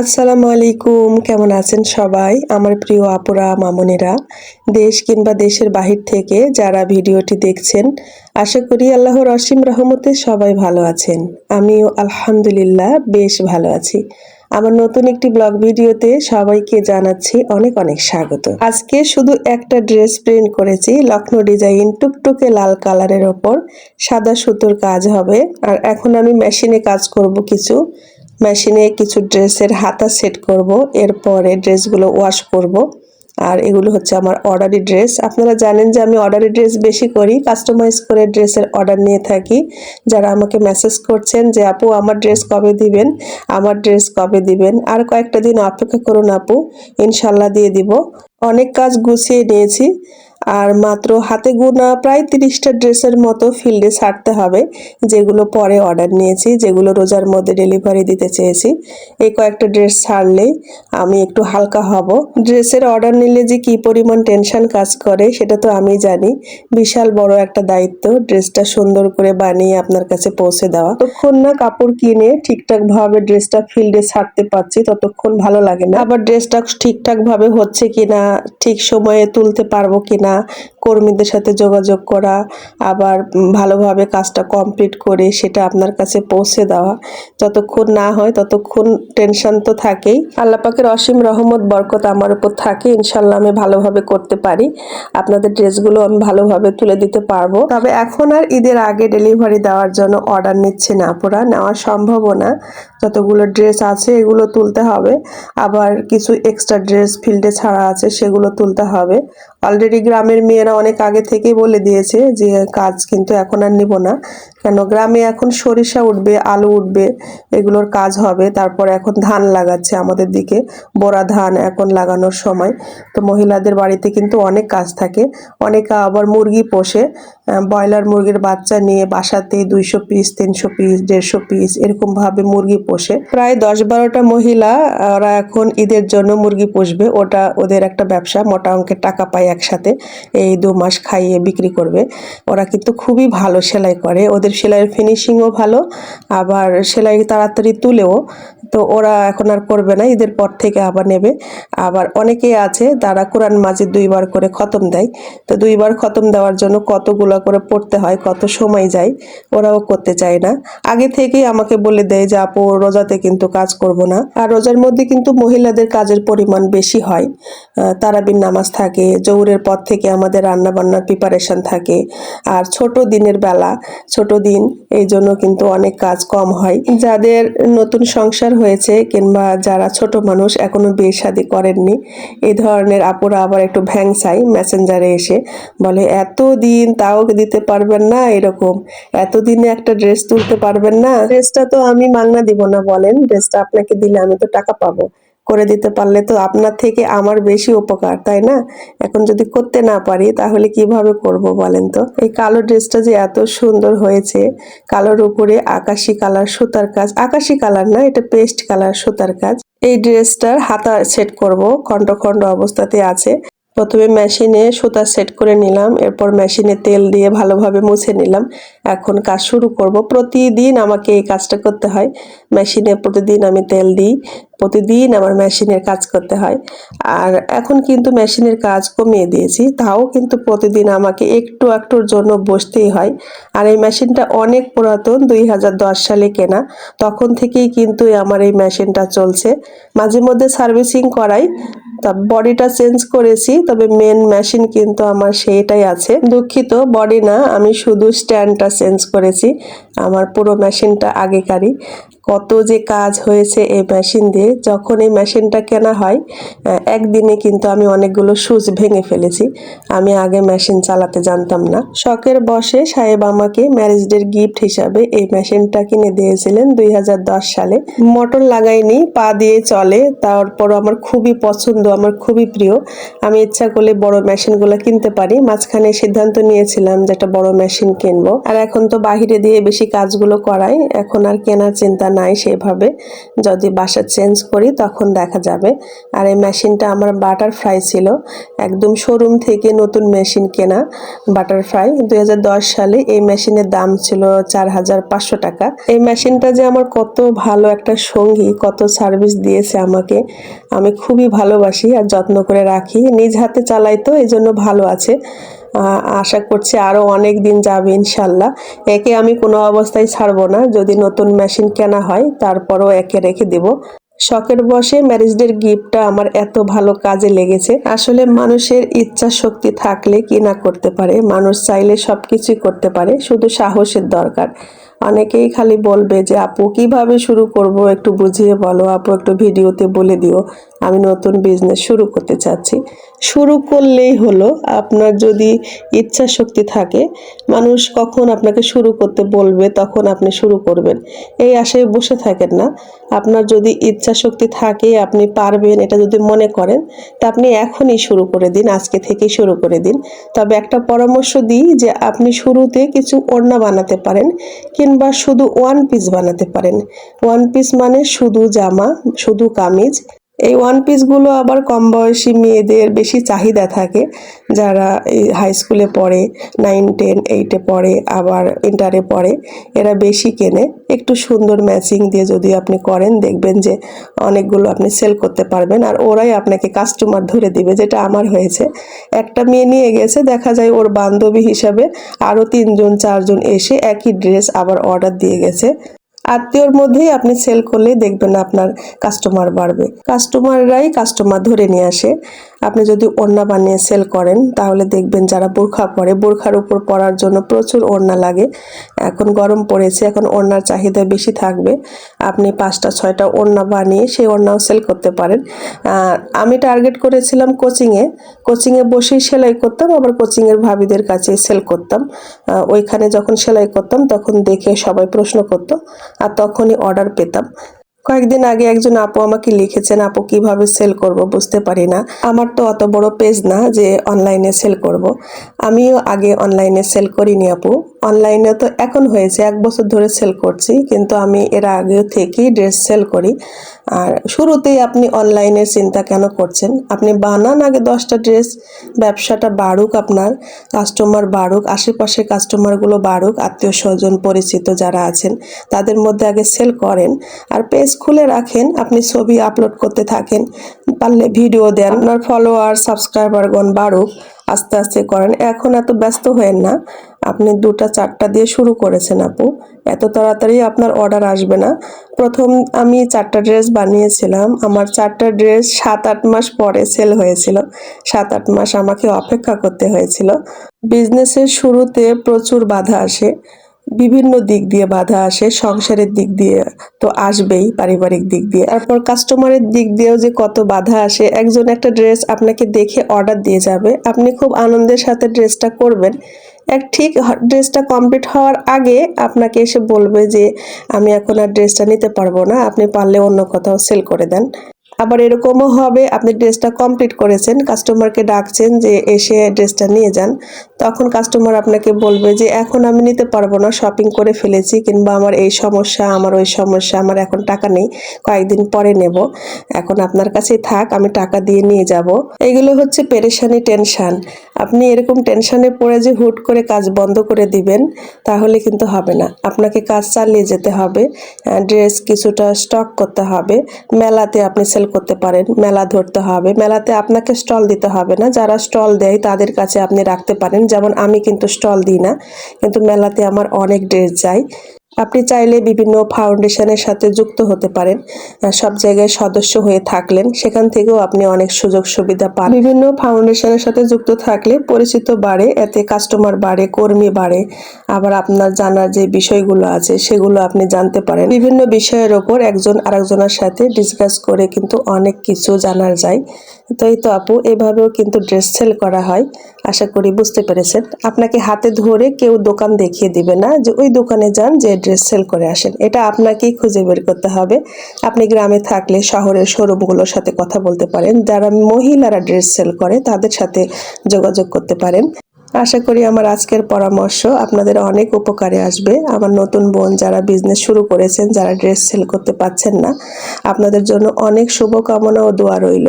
আসসালামু আলাইকুম, কেমন আছেন সবাই? আমার প্রিয় আপুরা, মামনিরা, দেশ কিংবা দেশের বাহির থেকে যারা ভিডিওটি দেখছেন, আশা করি আল্লাহর অসীম রহমতে সবাই ভালো আছেন। আমিও আলহামদুলিল্লাহ বেশ ভালো আছি। আমার নতুন একটি ব্লগ ভিডিওতে সবাইকে জানাচ্ছি অনেক অনেক স্বাগত। আজকে শুধু একটা ড্রেস প্রিন্ট করেছি লখনৌ ডিজাইন টুকটুকে লাল কালারের ওপর, সাদা সুতোর কাজ হবে, আর এখন আমি মেশিনে কাজ করব কিছু মেশিনে কিছু ড্রেসের হাতা সেট করব, এরপরে ড্রেসগুলো ওয়াশ করব। আর এগুলো হচ্ছে আমার অর্ডারি ড্রেস। আপনারা জানেন যে আমি অর্ডারি ড্রেস বেশি করি, কাস্টমাইজ করে ড্রেসের অর্ডার নিয়ে থাকি। যারা আমাকে মেসেজ করছেন যে, আপু, আমার ড্রেস কবে দিবেন? আমার ড্রেস কবে দিবেন? আর কয়েকটা দিন অপেক্ষা করুন আপু, ইনশাল্লাহ দিয়ে দিব। অনেক কাজ গুছিয়ে নিয়েছি। আর মাত্র হাতে গোনা প্রায় তিরিশটা ড্রেসের মতো ফিল্ডে ছাড়তে হবে, যেগুলো পরে অর্ডার নিয়েছি, যেগুলো রোজার মধ্যে ডেলিভারি দিতে চেয়েছি। এই কয়েকটা ড্রেস ছাড়লে আমি একটু হালকা হব। ড্রেসের অর্ডার নিলে যে কি পরিমাণ টেনশন কাজ করে, সেটা তো আমি জানি। বিশাল বড় একটা দায়িত্ব ড্রেসটা সুন্দর করে বানিয়ে আপনার কাছে পৌঁছে দেওয়া। ততক্ষণ না কাপড় কিনে ঠিকঠাক ভাবে ড্রেসটা ফিল্ডে ছাড়তে পারছি, ততক্ষণ ভালো লাগে না। আবার ড্রেসটা ঠিকঠাক ভাবে হচ্ছে কিনা, ঠিক সময়ে তুলতে পারব কিনা কর্মীদের সাথে যোগাযোগ করা, আবার ভালোভাবে কাজটা কমপ্লিট করে সেটা আপনার কাছে পৌঁছে দেওয়া। যতক্ষণ না হয় ততক্ষণ টেনশন তো থাকেই। আল্লাপাকের অসীম রহমত, বরকত আমার উপর থাকে ইনশাল্লাহ আমি ভালোভাবে করতে পারি। আপনাদের ড্রেসগুলো আমি ভালোভাবে তুলে দিতে পারব। তবে এখন আর ঈদের আগে ডেলিভারি দেওয়ার জন্য অর্ডার নিচ্ছে না পুরা নেওয়া সম্ভবও না। যতগুলো ড্রেস আছে এগুলো তুলতে হবে। আবার কিছু এক্সট্রা ড্রেস ফিল্ডে ছাড়া আছে সেগুলো তুলতে হবে। অলরেডি গ্রামের মেয়েরা অনেক আগে থেকেই বলে দিয়েছে যে, কাজ কিন্তু এখন আর নিব না। কেন গ্রামে এখন সরিষা উঠবে, আলু উঠবে, এগুলোর কাজ হবে। তারপর এখন ধান লাগাচ্ছে আমাদের দিকে বোরা ধান এখন লাগানোর সময়। তো মহিলাদের বাড়িতে কিন্তু অনেক কাজ থাকে। অনেকে আবার মুরগি পোষে। ব্রয়লার মুরগির বাচ্চা নিয়ে বাসাতে দুইশো পিস তিনশো পিস দেড়শো পিস এরকমভাবে মুরগি পোষে প্রায় দশ বারোটা মহিলা, ওরা এখন ঈদের জন্য মুরগি পুষবে। ওটা ওদের একটা ব্যবসা, মোটা অঙ্কের টাকা পায় একসাথে। এই দু মাস খাইয়ে বিক্রি করবে। ওরা কিন্তু খুবই ভালো সেলাই করে। ওদের সেলাইয়ের ফিনিশিংও ভালো, আবার সেলাই তাড়াতাড়ি তুলেও। তো ওরা এখন আর করবে না, ঈদের পর থেকে আবার নেবে। আবার অনেকেই আছে, তারা কোরআন মাজিদ দুইবার করে খতম দেয়। তো দুইবার খতম দেওয়ার জন্য কতগুলো করে পড়তে হয়, কত সময় যায়, ওরাও করতে চায় না। আগে থেকেই আমাকে বলে দেয় যে, আপু রোজাতে কিন্তু কাজ করব না। আর রোজার মধ্যে কিন্তু মহিলাদের কাজের পরিমাণ বেশি হয়। তারাবির নামাজ থাকে জৌরের পর থেকে আমাদের রান্না বান্নার প্রিপারেশন থাকে। আর ছোট দিনের বেলা, ছোট দিন, এই জন্য কিন্তু অনেক কাজ কম হয়। যাদের নতুন সংসার হয়েছে কিংবা যারা ছোট মানুষ এখনও বিয়ে শাদী করেননি, এই ধরনের আপুরা আবার একটু ভ্যাংসাই মেসেঞ্জারে এসে। বলে এত দিন তাও দিতে পারবেন না এরকম। এতদিনে একটা ড্রেস তুলতে পারবেন না। ড্রেসটা তো আমি মাংনা দিব না বলেন, ড্রেসটা আপনাকে দিলে আমি তো টাকা পাবো। করে দিতে পারলে তো আপনার থেকে আমার বেশি উপকার, তাই না? এখন যদি করতে না পারি, তাহলে কীভাবে করব বলেন তো? এই কালো ড্রেসটা যে এত সুন্দর হয়েছে, কালোর উপরে আকাশি কালার সুতার কাজ, আকাশি কালার না, এটা পেস্ট কালার সুতার কাজ। এই ড্রেসটার হাতা সেট করব, খন্ড খন্ড অবস্থাতে আছে। প্রথমে মেশিনে সুতা সেট করে নিলাম, এরপর মেশিনে তেল দিয়ে ভালোভাবে মুছে নিলাম। এখন কাজ শুরু করব। প্রতিদিন আমাকে এই কাজটা করতে হয়। মেশিনে প্রতিদিন আমি তেল দিই। প্রতিদিন আমার মেশিনের কাজ করতে হয়। আর এখন কিন্তু মেশিনের কাজ কমিয়ে দিয়েছি। তাও কিন্তু প্রতিদিন আমাকে একটু একটুর জন্য বসতেই হয়। আর এই মেশিনটা অনেক পুরাতন, দুই হাজার দশ সালে কেনা। তখন থেকেই কিন্তু আমার এই মেশিনটা চলছে। মাঝে মধ্যে সার্ভিসিং করাই। তা বডিটা চেঞ্জ করেছি, তবে মেন মেশিন কিন্তু আমার সেইটাই আছে। দুঃখিত বডি না, আমি শুধু স্ট্যান্ডটা চেঞ্জ করেছি, আমার পুরো মেশিনটা আগেকারই। কত যে কাজ হয়েছে এই মেশিন দিয়ে, যখন এই মেশিনটা কেনা হয় একদিনে কিন্তু আমি অনেকগুলো সুচ ভেঙে ফেলেছি। আমি আগে মেশিন চালাতে জানতাম না। শখের বসে সাহেব আমাকে ম্যারেজ ডের গিফট হিসাবে এই মেশিনটা কিনে দিয়েছিলেন দুই হাজার দশ সালে। মোটর লাগাইনি, পা দিয়ে চলে, তারপর আমার খুবই পছন্দ, আমার খুবই প্রিয়। আমি ইচ্ছা করলে বড় মেশিনগুলো কিনতে পারি। মাঝখানে সিদ্ধান্ত নিয়েছিলাম যে একটা বড় মেশিন কিনবো। আর এখন তো বাহিরে দিয়ে বেশি কাজগুলো করাই, এখন আর কেনার চিন্তা নাই সেভাবে। যদি বাসা চেঞ্জ করি, তখন দেখা যাবে। আর এই মেশিনটা আমার বাটারফ্লাই ছিল। একদম শোরুম থেকে নতুন মেশিন কেনা বাটারফ্লাই দুই হাজার দশ সালে এই মেশিনের দাম ছিল চার হাজার পাঁচশো টাকা। এই মেশিনটা যে আমার কত ভালো একটা সঙ্গী, কত সার্ভিস দিয়েছে আমাকে, আমি খুবই ভালোবাসি আর যত্ন করে রাখি। নিজ হাতে চালাই তো এই জন্য ভালো আছে। আশা করছি আরও অনেক দিন যাবে ইনশাল্লাহ। একে আমি কোনো অবস্থায় ছাড়বো না। যদি নতুন মেশিন কেনা হয়, তারপরও একে রেখে দেব। শখের বসে ম্যারেজ ডের গিফটটা আমার এত ভালো কাজে লেগেছে। আসলে মানুষের ইচ্ছা শক্তি থাকলে কি না করতে পারে? মানুষ চাইলে সব কিছুই করতে পারে, শুধু সাহসের দরকার। অনেকেই খালি বলবে যে, আপু, কীভাবে শুরু করব? একটু বুঝিয়ে বলো। আপু, একটু ভিডিওতে বলে দিও। আমি নতুন বিজনেস শুরু করতে চাচ্ছি। শুরু করলেই হলো, আপনার যদি ইচ্ছা শক্তি থাকে, মানুষ কখন আপনাকে শুরু করতে বলবে, তখন আপনি শুরু করবেন। এই আশায় বসে থাকেন না। আপনার যদি ইচ্ছা শক্তি থাকে, আপনি পারবেন এটা যদি মনে করেন, তা আপনি এখনই শুরু করে দিন, আজকে থেকেই শুরু করে দিন। তবে একটা পরামর্শ দিই যে, আপনি শুরুতে কিছু ওড়না বানাতে পারেন, কিংবা শুধু ওয়ান পিস বানাতে পারেন। ওয়ান পিস মানে শুধু জামা, শুধু কামিজ এই ওয়ান পিসগুলো আবার কম বয়সী মেয়েদের বেশি চাহিদা থাকে, যারা এই হাই স্কুলে পড়ে নাইন টেন এইটে পড়ে, আবার ইন্টারে পড়ে, এরা বেশি কেনে। একটু সুন্দর ম্যাচিং দিয়ে যদি আপনি করেন, দেখবেন যে অনেকগুলো আপনি সেল করতে পারবেন, আর ওরাই আপনাকে কাস্টমার ধরে দিবে, যেটা আমার হয়েছে। একটা মেয়ে নিয়ে গেছে, দেখা যায় ওর বান্ধবী হিসাবে আরও তিনজন, চারজন এসে একই ড্রেস আবার অর্ডার দিয়ে গেছে। আত্মীয়র মধ্যেই আপনি সেল করলেই দেখবেন আপনার কাস্টমার বাড়বে। কাস্টমাররাই কাস্টমার ধরে নিয়ে আসে। আপনি যদি ওড়না বানিয়ে সেল করেন, তাহলে দেখবেন যারা বোরখা পরে, বোরখার উপর পরার জন্য প্রচুর ওড়না লাগে। এখন গরম পড়েছে, এখন ওড়নার চাহিদা বেশি থাকবে। আপনি পাঁচটা, ছয়টা ওড়না বানিয়ে সেই ওড়নাও সেল করতে পারেন। আমি টার্গেট করেছিলাম কোচিংয়ে কোচিংয়ে বসেই সেলাই করতাম, আবার কোচিংয়ের ভাবিদের কাছে সেল করতাম। ওইখানে যখন সেলাই করতাম, তখন দেখে সবাই প্রশ্ন করতো, আর তখনই অর্ডার পেতাম। কয়েকদিন আগে একজন আপু আমাকে লিখেছেন, আপু, কীভাবে সেল করব বুঝতে পারি না। আমার তো অত বড় পেজ না যে অনলাইনে সেল করব। আমিও আগে অনলাইনে সেল করিনি আপু। অনলাইনে তো এখন হয়েছে, এক বছর ধরে সেল করছি, কিন্তু আমি এর আগে থেকেই ড্রেস সেল করি। আর শুরুতেই আপনি অনলাইনের চিন্তা কেন করছেন? আপনি বানান আগে দশটা ড্রেস ব্যবসাটা বাড়ুক আপনার কাস্টমার বাড়ুক আশেপাশে কাস্টমারগুলো বাড়ুক, আত্মীয় স্বজন, পরিচিত যারা আছেন, তাদের মধ্যে আগে সেল করেন। আর পেজ খুলে রাখেন, আপনি ছবি আপলোড করতে থাকেন, পারলে ভিডিও দেন, আপনার ফলোয়ার সাবস্ক্রাইবারগণ বাড়ুক, আস্তে আস্তে করেন। এখন এত ব্যস্ত হয়েন না। আপনি দুটা, চারটা দিয়ে শুরু করেছেন আপু। এত তাড়াতাড়ি আপনার অর্ডার আসবে না। প্রথম আমি চারটা ড্রেস বানিয়েছিলাম। আমার চারটা ড্রেস সাত, আট মাস পরে সেল হয়েছিল। সাত, আট মাস আমাকে অপেক্ষা করতে হয়েছিল। বিজনেসের শুরুতে প্রচুর বাধা আসে। বিভিন্ন দিক দিয়ে বাধা আসে। সংসারের দিক দিয়ে তো আসবেই, পারিবারিক দিক দিয়ে। তারপর কাস্টমারের দিক দিয়েও যে কত বাধা আসে, একজন একটা ড্রেস আপনাকে দেখে অর্ডার দিয়ে যাবে। আপনি খুব আনন্দের সাথে ড্রেসটা করবেন। এক ঠিক ড্রেসটা কমপ্লিট হওয়ার আগে আপনাকে এসে বলবে যে, আমি এখন আর ড্রেসটা নিতে পারব না, আপনি পারলে অন্য কোথাও সেল করে দেন। আবার এরকমও হবে, আপনি ড্রেসটা কমপ্লিট করেছেন কাস্টমারকে ডাকছেন যে, এসে ড্রেসটা নিয়ে যান। তখন কাস্টমার আপনাকে বলবে যে, এখন আমি নিতে পারব না শপিং করে ফেলেছি, কিংবা আমার এই সমস্যা, আমার ওই সমস্যা, আমার এখন টাকা নেই, কয়েকদিন পরে নেব। এখন আপনার কাছেই থাক, আমি টাকা দিয়ে নিয়ে যাব। এগুলো হচ্ছে পেরেশানি, টেনশন। আপনি এরকম টেনশনে পড়ে যে হুট করে কাজ বন্ধ করে দিবেন, তাহলে কিন্তু হবে না। আপনাকে কাজ চালিয়ে যেতে হবে ড্রেস কিছুটা স্টক করতে হবে, মেলাতে আপনি সেল করতে পারেন, মেলা ধরতে হবে, মেলাতে আপনাকে স্টল দিতে হবে না। যারা স্টল দেয়, তাদের কাছে আপনি রাখতে পারেন। যেমন আমি কিন্তু স্টল দিই না, কিন্তু মেলাতে আমার অনেক ড্রেস যায়। আপনি চাইলে বিভিন্ন ফাউন্ডেশনের সাথে যুক্ত হতে পারেন। সব জায়গায় সদস্য হয়ে থাকলেন, সেখান থেকেও আপনি অনেক সুযোগ সুবিধা পান। বিভিন্ন ফাউন্ডেশনের সাথে যুক্ত থাকলে পরিচিত বাড়ে, এতে কাস্টমার বাড়ে, কর্মী বাড়ে। আবার আপনার জানার যে বিষয়গুলো আছে, সেগুলো আপনি জানতে পারেন। বিভিন্ন বিষয়ের ওপর একজন আরেকজনের সাথে ডিসকাস করে কিন্তু অনেক কিছু জানার যায়। তাই তো আপু, এভাবেও কিন্তু ড্রেস সেল করা হয়। আশা করি বুঝতে পেরেছেন। আপনাকে হাতে ধরে কেউ দোকান দেখিয়ে দিবে না যে ওই দোকানে যান যে ড্রেস সেল করে আসেন। এটা আপনাকেই খুঁজে বের করতে হবে। আপনি গ্রামে থাকলে শহরের শোরুমগুলোর সাথে কথা বলতে পারেন। যারা মহিলারা ড্রেস সেল করে, তাদের সাথে যোগাযোগ করতে পারেন। আশা করি আমার আজকের পরামর্শ আপনাদের অনেক উপকারে আসবে। আমার নতুন বোন যারা বিজনেস শুরু করেছেন, যারা ড্রেস সেল করতে পাচ্ছেন না, আপনাদের জন্য অনেক শুভকামনা ও দোয়া রইল।